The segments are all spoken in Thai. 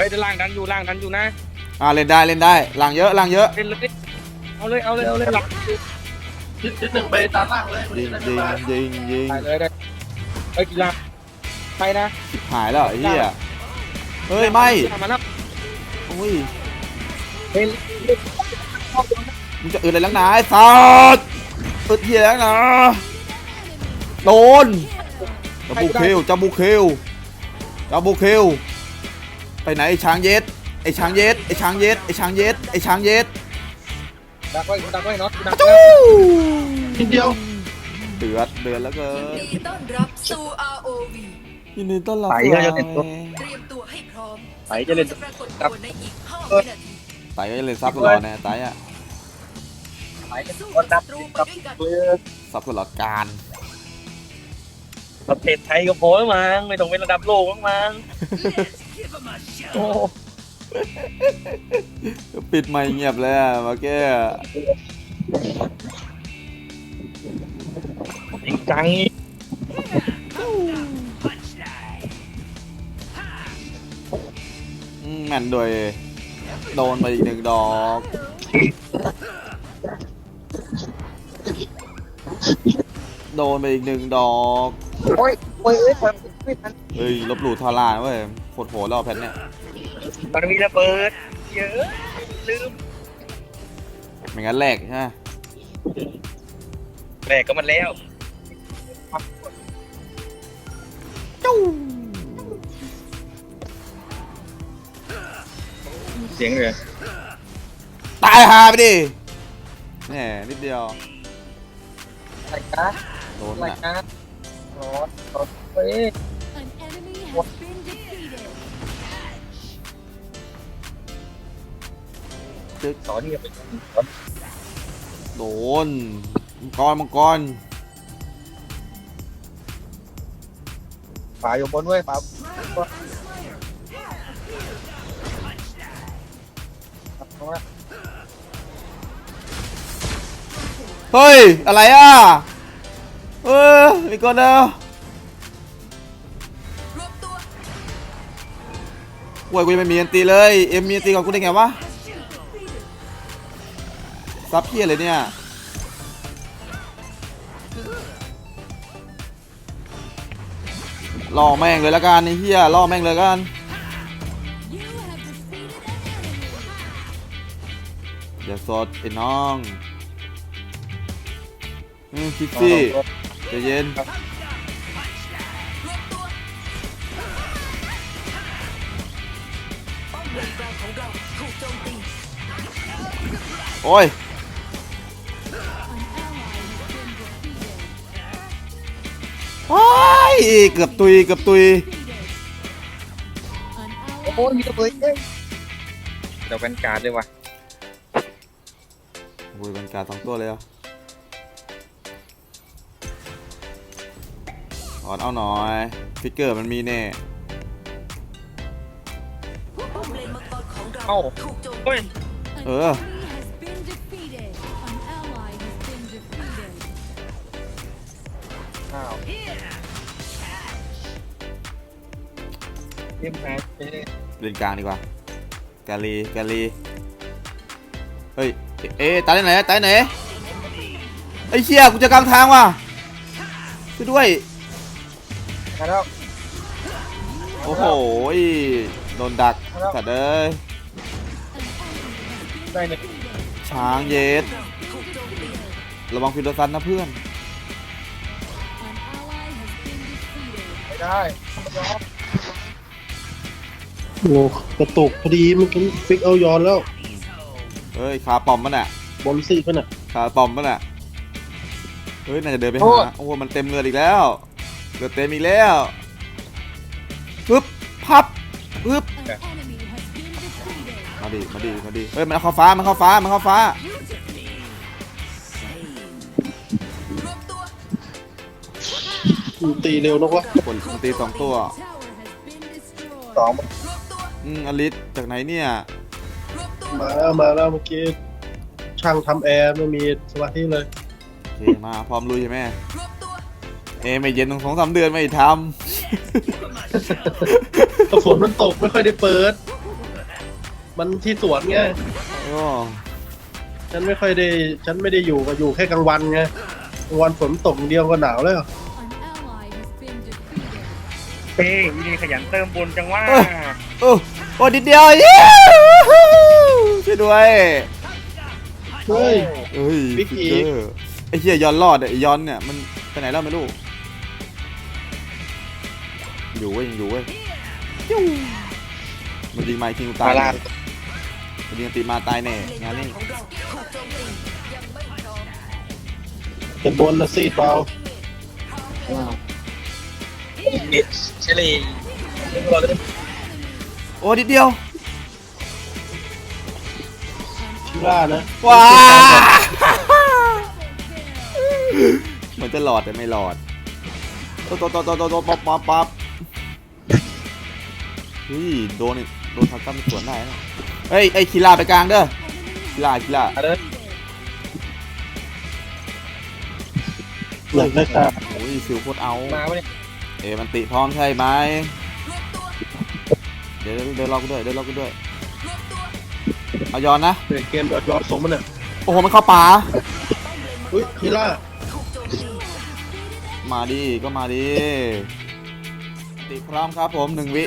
ฮ้ยด้านล่างดันอยู่ล่างดันอยู่นะอ่าเล่นได้เล่นได้หลังเยอะหลังเยอะเล่นเลยเอาเลยเอาเลยเอาเลยหลับนิดนิดหนึ่งไปตามล่างเลยยิงยิงยิงยิงไปเลยได้เฮ้ยกีฬาไปนะชิบหายแล้วไอ้เหี้ยเฮ้ยไม่มาแล้วอุ้ยเฮ้ยมึงจะอึดอะไรลังหนาไอ้สัสอึดเหี้ยลังหนาโดนจับบุกคิวจับบุกคิวจับบุกคิว ไปไหนไอ้ช้างเย็ดไอ้ช้างเย็ดไอ้ช้างเย็ดไอ้ช้างเย็ดไอ้ช้างเย็ดดักไว้ดักไว้น็อตดักจู้นิดเดียวเดือดเดือดแล้วเกินยินดีต้อนรับสู่ ROV ยินดีต้อนรับไปก็จะเห็นตัวเตรียมตัวให้พร้อมไปจะเล่นจะปรากฏตัวในอีก5วินาทีไต่ก็จะเล่นซับตลอดนะไต่อะไปสู้ก็ดัศับตรูไปดับด้วยกันเลยซับตลอดการประเทศไทยก็พอแล้วมั้งไม่ต้องเป็นระดับโลกมั้ง โอ้ปิดไม่เงียบเลยอะเมื่อกี้จริงจังอืมแม่นด้วยโดนไปอีกหนึ่งดอกโดนไปอีกหนึ่งดอก โอ้ยโอ้ยเอ้ยความ ไม่ทันเฮ้ยลบหลู่ทาราเว้ยโคตรโหดแล้วแพทเนี่ยมันมีระเบิด เยอะ ลืมไม่งั้นแหลกใช่ไหมแรกก็มันแล้วจู้เสียงเลยตายหาไปดิแหมนิดเดียวอะไรกันโดนอะไรน่ะกันร้อนร้อนเฮ้ย An enemy has been defeated. สอนนี่เป็นสอนโดนมังกรมังกรป่าอยู่บนเว้ยป่าเฮ้ย อะไรอะ เออมีคนเดียวรว โว้ยกูยังไม่มีอันตีเลย เอ็มมีอันตีก่อนกูได้ไงวะซับเพี้ยเลยเนี่ยล่อแม่งเลยละกันไอ้เหี้ยล่อแม่งเลยละกัน You have defeated an enemy. อย่าสดไอ้น้องอืมคิดซี่ใจเย็น โอ้ย An ally has been defeated. ว้ายเกือบตุยเกือบตุย Defeated. An โอ้ ally ยมีระเบิดเอ้ยเดี๋ยวเป็นการดเลยว่ะโอ้ยบรรกาสองตัวเลยเหรอะถอนเอาหน่อยฟิกเกอร์มันมีแน่ป้อมเลนมังกรของเราเอ้าถูกโจมเฮ้ย เรียบร้อยไปเลยเล่นกลางดีกว่ากาลีกาลีเฮ้ย เอ๊ะตายไหนตายไหน ไอ้เชี่ยกูจะกลางทางว่ะช่วยด้วย มาแล้วโอ้โหยโดนดักสัตว์เอ้ย An enemy has been ได้เลยช้างเย็ด ระวังฟิโดซันนะเพื่อน ไม่ได้ไม่ยอมโอ้กระตุกพอดีมันกินฟิกเอาย้อนแล้ว เฮ้ยขาปอมมันอะบอลสี่ขนาดขาปอมมันอะเฮ้ยน่าจะเดินไปหาโอ้โหมันเต็มเลือดอีกแล้วเลือดเต็มอีกแล้วปึ๊บพับปึ๊บ An enemy has been defeated. มาดิมาดิมาดิเฮ้ยมันเอาเข้าฟ้ามันเข้าฟ้ามันเข้าฟ้าร ตีเร็วนักวะคนมันตีสองตัว Tower has been destroyed. สองรวมตัวอืมอลิสจากไหนเนี่ยรวมตัวมาแล้วมาแล้วเมื่อกี้ช่างทำแอร์ไม่มีสมาธิเลยโอเคมาพร้อมลุยใช่ไหมรวมตัวเอ้ไม่เย็นตรงสองสามเดือนไม่ทฝนมันตกไม่ค่อยได้เปิดำมันที่สวนไงโอ้ฉันไม่ค่อยได้ ฉันไม่ได้อยู่ก็อยู่แค่กลางวันไงกลางวันฝนตกอย่างเดียวก็หนาวแล้ว เอ้ยนี่ขยันเติมบุญจังว่าโอ้โอ้นิดเดียวเย้ช่วยด้วยเฮ้ย เอ้ยบิ๊กฟิอีกเกอร์ไอ้เหี้ยย้อนรอดอะไอ้ย้อนเนี่ยมันไปไหนแล้วไม่รู้อยู่เว้ยยังอยู่เว้ยจิ้วมันยิงไมค์คิงกูตายมาลามันยิงตีมาตายแน่งานนี้ของเราถูกโจมตียังไม่พร้อมเป็นบนนะซีดเปล่า เชลีเราเลยโอ้นิดเดียวชิล่านะว้าเหมือนจะหลอดแต่ไม่หลอดโตโตโตโตโตโตป๊อปป๊อปป๊อปเฮ้ยโดนอีกโดนทางกั้นสวนได้นะเฮ้ยไอ้คีลาไปกลางเด้อคีลาคีลามาเลยเหมือนได้ค่ะโอ้ยซิลโคตรเอา มาเว้ย เอะมันติพร้อมใช่ไหมเดี๋ยวเดินรอกูด้วยเดินรอกูด้วยเอายอนนะเปลี่ยนเกมแบบย้อนสมมันเนี่ยโอ้โหมันเข้าป่าอุ้ยชิล่าถูกโจมตีมาดิก็มาดิติพร้อมครับผมหนึ่งวิ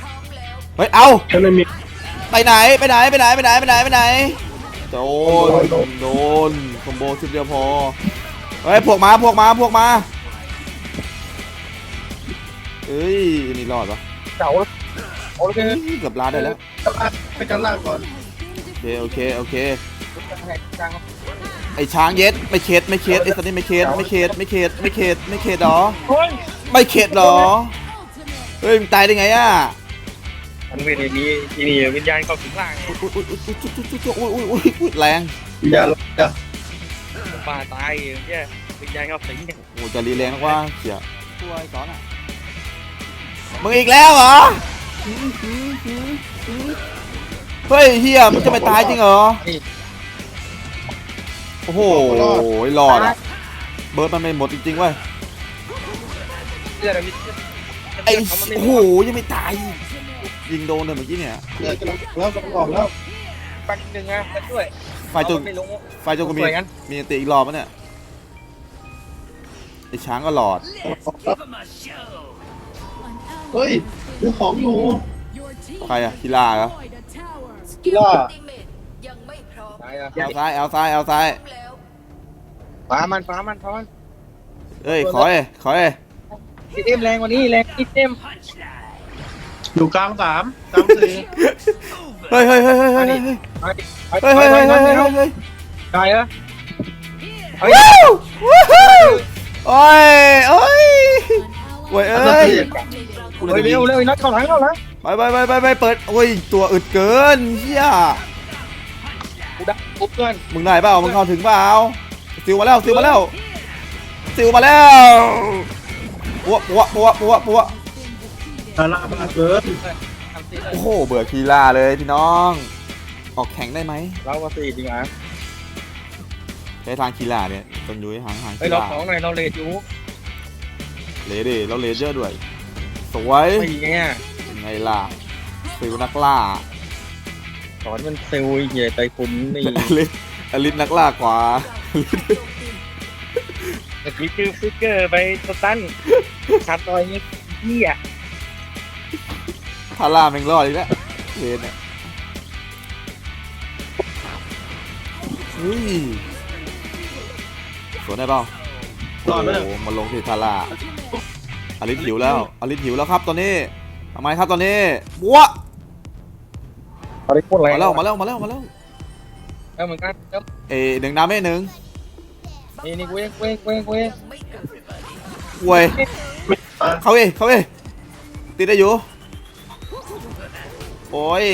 พร้อมแล้วเฮ้ยเอาฉันไม่มีไปไหนไปไหนไปไหนไปไหนไปไหนไปไหนโดนโดนคอมโบชุดเดียวพอเฮ้ยพวกมาพวกมาพวกมา เอ้ยอันนี่รอดปะเก่าโอเคเฮ้ยเกือบลาดได้แล้วไปกันล่างก่อนโอเคโอเคโอเค กลางไอช้างเย็ดไม่เข็ดไม่เข็ดไอสัตว์นี่ไม่เข็ดไม่เข็ดไม่เข็ดไม่เข็ดไม่เข็ดหรอเฮ้ยไม่เข็ดหรอ Ultimate. เฮ้ยมึงตายได้ไงอะมันเป็นอย่างนี้ที่นี่วิญญาณเข้าถึงล่างอุ้ยอุ้ยอุ้ยอุ้ยอุ้ยอุ้ยอุ้ยอุ้ยแรงอย่าอย่าป่าตายเนี่ยวิญญาณเข้าสิงโอ้จะรีแรงนักว่าเขียตัวไอ้ก้อนอะ มึงอีกแล้วเหรอ เฮ้ยเฮียมึงจะไม่ตายจริงเหรอ โอ้โหหลอดอะเบิร์ดมันไม่หมดจริงๆเว้ยเลือดมันไอ้โอ้โหยังไม่ตาย ยิงโดนเลยเมื่อกี้เนี่ยเดี๋ยวจะลงแล้วจะออกแล้วปันหนึ่งนะด้วยไฟจนไม่ลงไฟจนกูมีสวยงั้นมีอันติอีกรอบปะเนี่ยไอ้ช้างก็หลอด เฮ้ยดูของอยู่ Your team ใครอะคีลาเหรอ destroyed a tower. สกิลว่าอัลติเมตยังไม่พร้อมตายอะเอาซ้ายเอาซ้ายเอาซ้ายพร้อมแล้วฟ้ามันฟ้ามันฟ้ามันเอ้ยขอเอ้ยขอเอ้ยพี่เต็มแรงกว่านี้แรงพี่เต็มอยู่กลางสามกลางสี่เฮ้ยเฮ้ยเฮ้ยเฮ้ยเฮ้ยเฮ้ยไปเฮ้ยเฮ้ยเฮ้ยเฮ้ยเฮ้ยเฮ้ยตายเหรอว้าวว้าวโอ้ยโอ้ย An โอ้ย ally เอ้ย defeated. กู เร็วจะยิเร็งวเร็วนัดเข้าหลังเข้าหลังไปไปไปไปไปเปิดโอ้ยตัวอึดเกินเฮียกูดักปุ๊บเพื่อนมึงได้เปล่ามึงเข้าถึงเปล่าซิวมาแล้วซิวมาแล้วซิวมาแล้วปัวปัวปัวปัวปัวตาลาบ้าเกินทำสิโอ้โหเบื่อคีลาเลยพี่น้อง ออกแข่งได้ไหมเราก็สี่จริงอะใช้ทางคีลาเนี่ยต้องอยู่ให้ห่างห่างเฮ้ยคีเราลาสองหน่อยเราเลดอยู่เลดิเราเลเยอร์ด้วย สวยไม่ไงอะยังไงล่ะฟิวนักล่าสอนมันเซลล์เหี้ยใจคุณนี่อลิสอลิสนักล่ากว่าเมื่อกี้คือฟิกเกอร์ไปสตันชัดต่อยนี่เหี้ยพาร่าแม่งรอดอีกแล้วเลนเนี่ยเฮ้ยสวนได้เปล่าโอ้โหมันลงที่ทาร่า อลิสหิวแล้วอลิสหิวแล้วครับตอนนี้ทำไมครับตอนนี้บัวเอาได้โคตรแรงมาแล้วมาแล้วมาแล้วมาแล้วแล้วเหมือนกันแล้วเอ้หนึ่งดาเมจหนึ่งนี่นี่เว้งเว้งเว้งเว้งไม่เกิดเว้ยเขาเอ้เขาเอ้ติดได้อยู่โอ้ย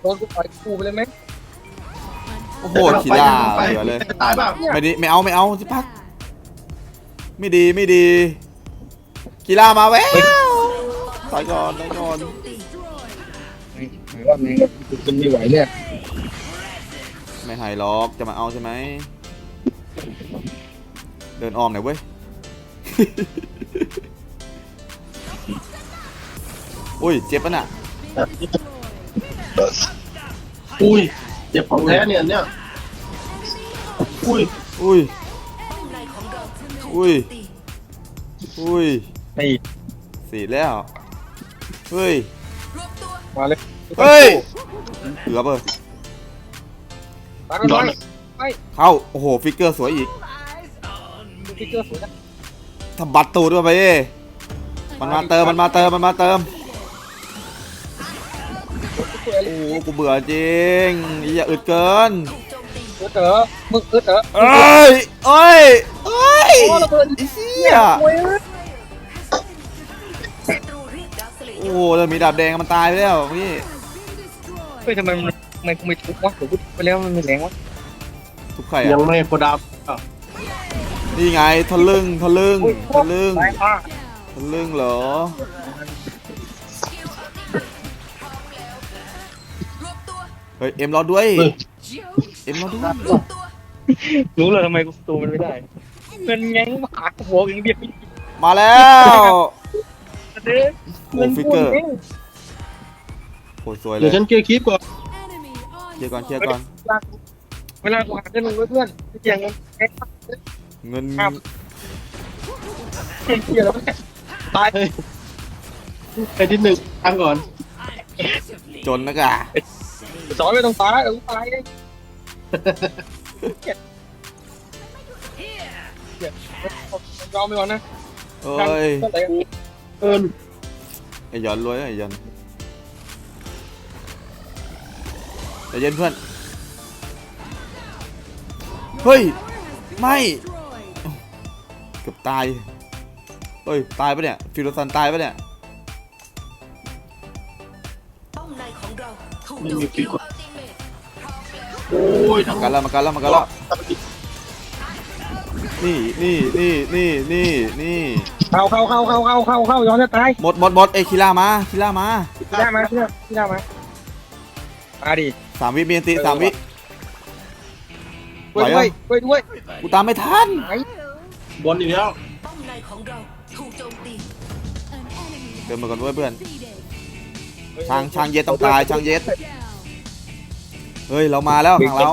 โดนกูต่อยคู่ไปเลยไหมโอ้โหขีล่าเหลือเลยตายเปล่าไม่ดีไม่เอาไม่เอาสิพัก ไม่ดีไม่ดี กีฬามาแววตายก่อนตายก่อนหรือว่ามันจะไม่ไหวเนี่ยไม่หายล็อกจะมาเอาใช่ไหม เดินออมหน่อยเว้ย อุ้ยเจ็บปะน่ะ อุ้ย เจ็บของแท้เนี่ยเนี่ย อุ้ย อุ้ย อุ้ยโจมตีอุ้ยไอ้สีแล้ว เฮ้ยรวบตัวมาเลยเฮ้ยเกือบเออตามกันย้อนไปเข้า โอ้โห ฟิกเกอร์สวยอีกดูฟิกเกอร์สวยนะทำบัตรตูดมาไปเอ้มันมาเติม มันมาเติม มันมาเติม สวยเลโอ้ยโหกูเบื่อจริงอย่าอึดเกินถูกโจมตีอึดเหรอมึงอึดเหรอเอ้ยเอ้ยเอ้ ยโอ้ระเบิดไอ้เหี้ยโอ้ยศัตรูเรียกดาวสเลเยโอ้อโหร์แล้วมีดาบแดงมันตายไปแล้วนี่เฮ้ยทำไมมันทำไมกูไม่ทุบวะผมพูดไปแล้วมันไม่แรงวะทุกใครยัอะงไม่โคดาวอะนี่ไงทะลึ่งทะลึ่งอุ้ยทะลึ่งตายอะทะลึ่งเหรอรวบตัวเฮ้ยเอ็มรอด้วยเฮ้ยเอ็มรอด้วยรวบตัวรู้เลยทำไมกูสตูมันไม่ได้ เงินแง้งมาหาหัวอย่างเดียวมาแล้วเด้อโอ้ฟิกเกอร์โหสวยเลเดี๋ยยวฉันเกลียร์คลิปก่อนเคลียร์ก่อนเคลียร์ก่อน เวลากูหาเงินมึงเพื่อนเจียงเงินแง้งเงินครับเกียร์แล้วแม่ตายเฮ้ยไปที่หนึ่งตั้งก่อน จนนะกะสอนไม่ต้องตายเออตายเองยอมไปก่อนนะเอ้ยก็เลยเอินไอ้หยอนรวยนะไอ้หยอนใจเย็นเพื่อน เฮ้ย ไม่ เกือบตาย เฮ้ย ตายปะเนี่ย ฟิโลซันตายปะเนี่ยป้อมในของเราถูกไม่โจมมีคลิตีปก่อนโอ้ยทั้งมากันแล้วมากันแล้วมากันแล้ว นี่นี่นี่นี่นี่นี่เข้าเข้าเข้าเข้าเข้าเข้าเข้าย้อนจะตายหมดหมดหมดเอยคิล่ามาคิล่ามาพี่ได้มาพี่ได้พี่ได้มามาดิสามวิเมียนติสามวิช่วยด้วยช่วยด้วยกูตามไม่ทันไอ้บอลอีกแล้วป้อมในของเราถูกโจมตีเดินมาก่อนด้วยเพื่อนช้างช้างเย็ดต้องตายช้างเย็ดเฮ้ยเรามาแล้วทางเรา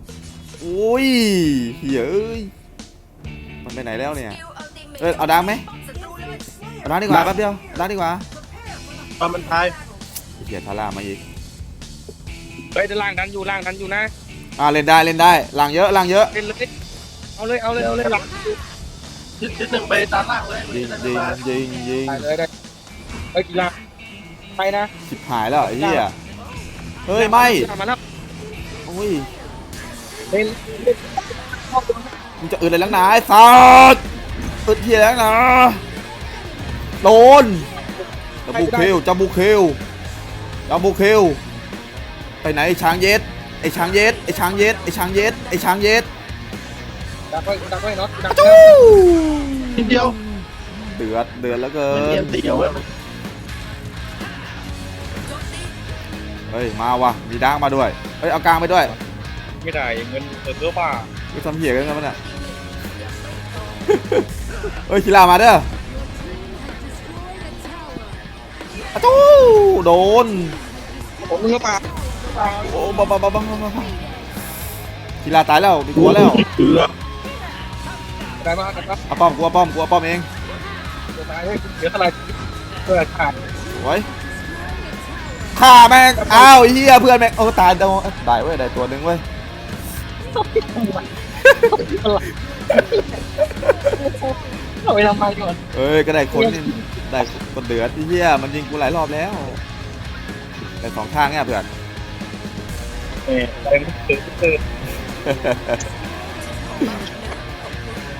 อุ้ยเฮ้ยเอ้ยมันไปไหนแล้วเนี่ยคิวอัลติเมทเออเอาดังไหมศัตรูเลยเอาดังดีกว่าแป๊บเดียวดังดีกว่าตอนมันตายเฮียทาร่ามาอีกเฮ้ยจะล่างดันอยู่ล่างดันอยู่นะอ่าเล่นได้เล่นได้หลังเยอะหลังเยอะเล่นเลยเอาเลยเอาเลยเอาเลยหลังทิศทิศหนึ่งไปตามล่างเลยยิงยิงยิงยิงไปเลยได้เฮ้ยกีฬาไปนะชิบหายแล้วไอ้เหี้ยเฮ้ยไม่มาแล้วโอ้ย เล่นเล่นมึงจะอึดอะไรลังหนาไอ้สัสอึดเหี้ยแล้วนะโดนจับบูคิวจับบูคิวจับบูคิวไปไหนไอ้ช้างเย็ดไอ้ช้างเย็ดไอ้ช้างเย็ดไอ้ช้างเย็ดไอ้ช้างเย็ดดักไว้ดักไว้น็อตดักจู้นิดเดียวเดือดเดือดแล้วเกิมันเนียนนตีเอาไว้เฮ้ยมาว่ะมีดังมาด้วยเฮ้ยเอากลางไปด้วย ไม่ได้เงินเออเพื่อป่าไปทำเหี้ยกันกันมันอะ เฮ้ยคิลามาเด้ออะจู้โดน ผมมึงก็ป่าโอ้บ้าบ้าบ้าบ้าบ้าบ้าคิลาตายแล้วมีตัวแล้วได้มากันครับเอาป้อมกูเอาป้อมกูเอาป้อมเองจะตายให้เสียเท่าไหร่เพื่อขาดไว้ฆ่าแม่งอ้าวไอ้เหี้ยเพื่อนแม่งโอ้ตายโดนตายเว้ยได้ตัวหนึ่งเว้ย เอาไปทำไมก่อนเอ้ยก็ได้คนนี่ได้คนเดือดไอ้เหี้ยมันยิงกูหลายรอบแล้วได้สองทางเนี่ยเพื่อนเออเต็มตื่นตื่น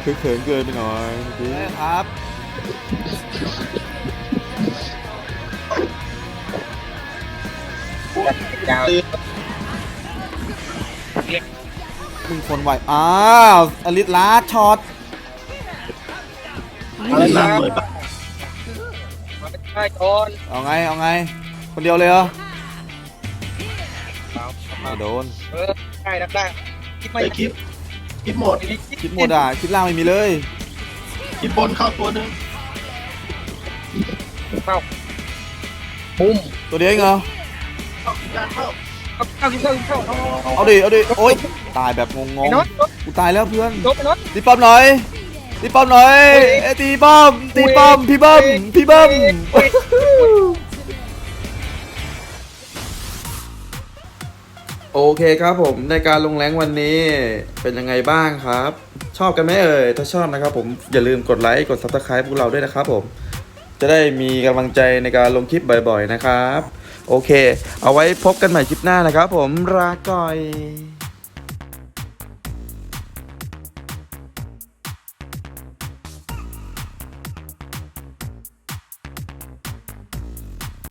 คือเขินเกินไปหน่อยเมื่อกี้ครับดาว มึงคนไหวอ้าวอลิสลาดช็อตอะไรนะเปิดปะมาเป็นใต้ก่อนเอาไงเอาไง คนเดียวเลยเหรอไม่โดนเออได้รับได้คิดไปไม่คลิปคลิปหมดคิดหมดอะคิดล่างไม่มีเลยคลิปบนเข้าตัวหนึงเข้าปุ้มตัวเดียวเองเหรอเข้าการเข้า เข้าเข้าเข้าเข้าเอาเอาดิ เอาดิ โอ๊ย ตายแบบงงไอ้น็อตๆกูตายแล้วเพื่อนยกไปน็อต ตีป้อมหน่อย ตีป้อมหน่อยเอ้ยตีป้อม ตีป้อม พี่เบิ้ม พี่เบิ้ม โอเคครับผมในการลงแรงวันนี้เป็นยังไงบ้างครับ ชอบกันไหมเอ่ยถ้าชอบนะครับผมอย่าลืมกดไลค์กด Subscribe พวกเราด้วยนะครับผม จะได้มีกำลังใจในการลงคลิปบ่อยๆนะครับ โอเค เอาไว้พบกันใหม่คลิปหน้านะครับผมลาก่อย